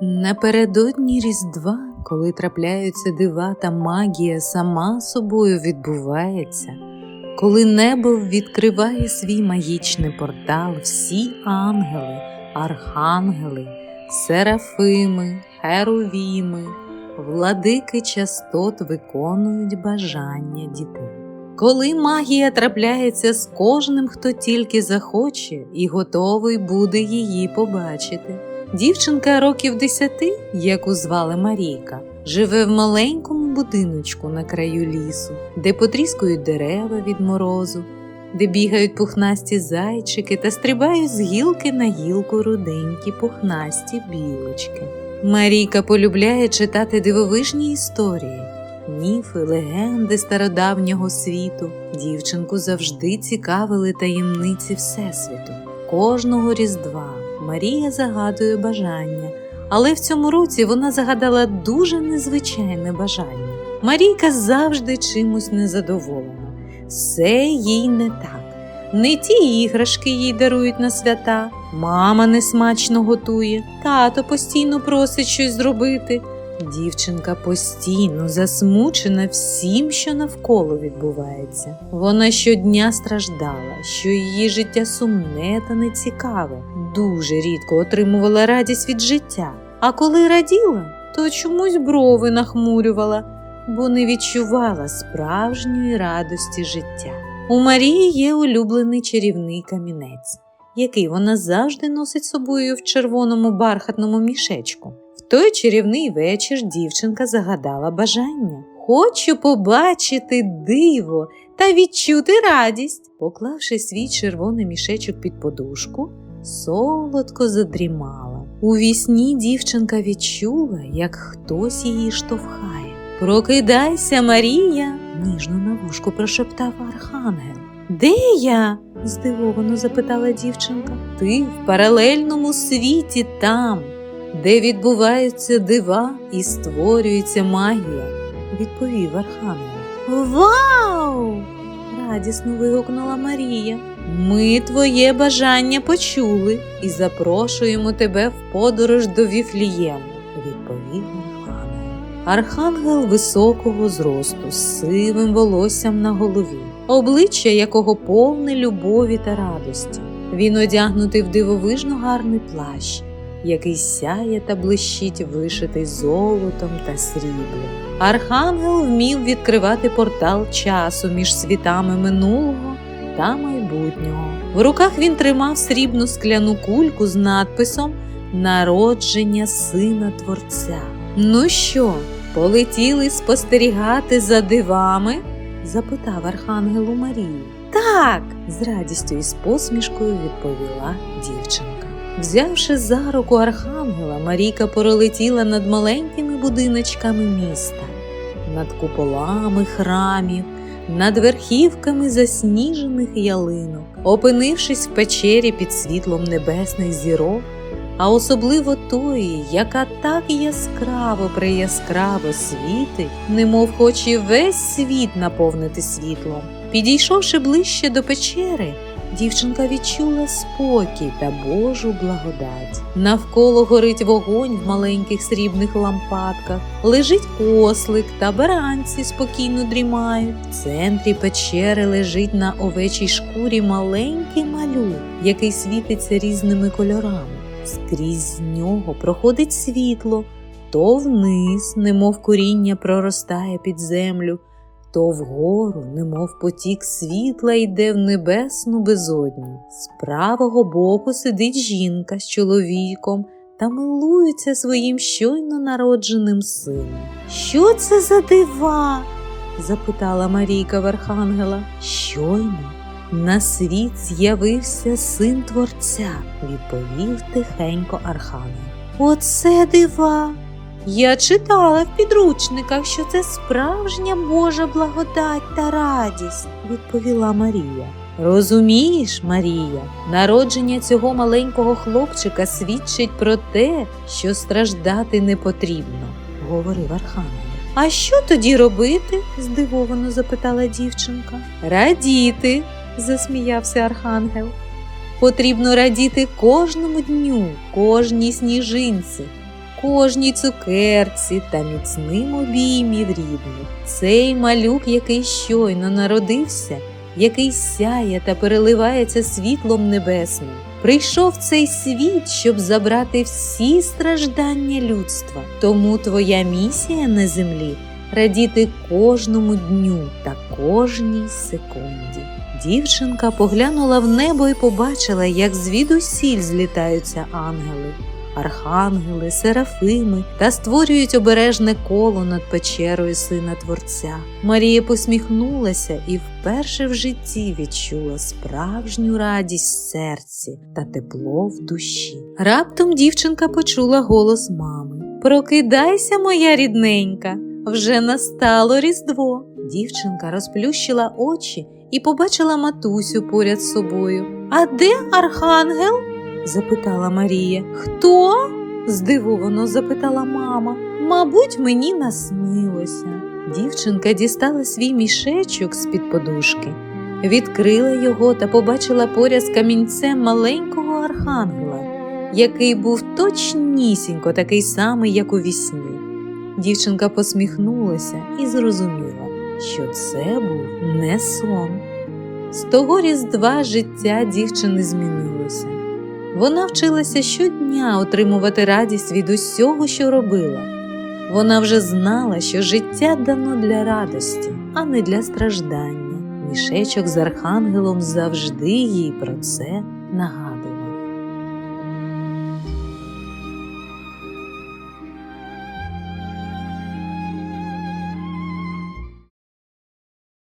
Напередодні Різдва, коли трапляються дива та магія сама собою відбувається, коли небо відкриває свій магічний портал, всі ангели, архангели, серафими, херувіми, владики частот виконують бажання дітей. Коли магія трапляється з кожним, хто тільки захоче і готовий буде її побачити. Дівчинка років десяти, яку звали Марійка, живе в маленькому будиночку на краю лісу, де потріскують дерева від морозу, де бігають пухнасті зайчики та стрибають з гілки на гілку руденькі пухнасті білочки. Марійка полюбляє читати дивовижні історії, міфи, легенди стародавнього світу. Дівчинку завжди цікавили таємниці Всесвіту. Кожного різдва Марія загадує бажання, але в цьому році вона загадала дуже незвичайне бажання. Марійка завжди чимось незадоволена. Все їй не так. Не ті іграшки їй дарують на свята, мама несмачно готує, тато постійно просить щось зробити. Дівчинка постійно засмучена всім, що навколо відбувається. Вона щодня страждала, що її життя сумне та нецікаве, дуже рідко отримувала радість від життя. А коли раділа, то чомусь брови нахмурювала, бо не відчувала справжньої радості життя. У Марії є улюблений чарівний камінець, який вона завжди носить собою в червоному бархатному мішечку. Той чарівний вечір дівчинка загадала бажання. Хочу побачити диво та відчути радість. Поклавши свій червоний мішечок під подушку, солодко задрімала. У вісні дівчинка відчула, як хтось її штовхає. Прокидайся, Марія, ніжно на вушку прошептав архангел. Де я? здивовано запитала дівчинка. Ти в паралельному світі там, де відбуваються дива і створюється магія, відповів архангел. Вау! радісно вигукнула Марія. Ми твоє бажання почули і запрошуємо тебе в подорож до Віфлієму, відповів архангел. Архангел високого зросту, з сивим волоссям на голові, обличчя якого повне любові та радості. Він одягнутий в дивовижно гарний плащ, який сяє та блищить, вишитий золотом та сріблом. Архангел вмів відкривати портал часу між світами минулого та майбутнього. В руках він тримав срібну скляну кульку з надписом Народження сина Творця. Ну що, полетіли спостерігати за дивами? запитав архангел у Марії. Так, з радістю і з посмішкою відповіла дівчинка. Взявши за руку архангела, Марійка пролетіла над маленькими будиночками міста, над куполами храмів, над верхівками засніжених ялинок, опинившись в печері під світлом небесних зірок, а особливо тої, яка так яскраво прияскраво світить, немов хоче весь світ наповнити світлом. Підійшовши ближче до печери, дівчинка відчула спокій та Божу благодать. Навколо горить вогонь в маленьких срібних лампадках, лежить ослик та баранці спокійно дрімають. В центрі печери лежить на овечій шкурі маленький малюк, який світиться різними кольорами. Скрізь нього проходить світло, то вниз, немов коріння проростає під землю, то вгору, немов потік світла йде в небесну безодню. З правого боку сидить жінка з чоловіком та милується своїм щойно народженим сином. Що це за дива? запитала Марійка в Архангела. Щойно на світ з'явився син Творця, відповів тихенько Архангел. Оце дива. Я читала в підручниках, що це справжня Божа благодать та радість, відповіла Марія. Розумієш, Марія, народження цього маленького хлопчика свідчить про те, що страждати не потрібно, говорив Архангел. А що тоді робити? здивовано запитала дівчинка. Радіти, засміявся Архангел. Потрібно радіти кожному дню, кожній сніжинці, кожній цукерці та міцним обіймі в рідних. Цей малюк, який щойно народився, який сяє та переливається світлом небесним, прийшов цей світ, щоб забрати всі страждання людства. Тому твоя місія на землі радіти кожному дню та кожній секунді. Дівчинка поглянула в небо і побачила, як звідусіль злітаються ангели, архангели, серафими та створюють обережне коло над печерою сина Творця. Марія посміхнулася і вперше в житті відчула справжню радість в серці та тепло в душі. Раптом дівчинка почула голос мами: Прокидайся, моя рідненька, вже настало Різдво. Дівчинка розплющила очі і побачила матусю поряд з собою. А де архангел? Запитала Марія. Хто? здивовано запитала мама. Мабуть, мені наснилося. Дівчинка дістала свій мішечок з-під подушки, відкрила його та побачила поряд з камінцем маленького архангела, який був точнісінько такий самий, як у вісні. Дівчинка посміхнулася і зрозуміла, що це був не сон. З того різдва життя дівчини змінилося. Вона вчилася щодня отримувати радість від усього, що робила. Вона вже знала, що життя дано для радості, а не для страждання. Мішечок з архангелом завжди їй про це нагадував.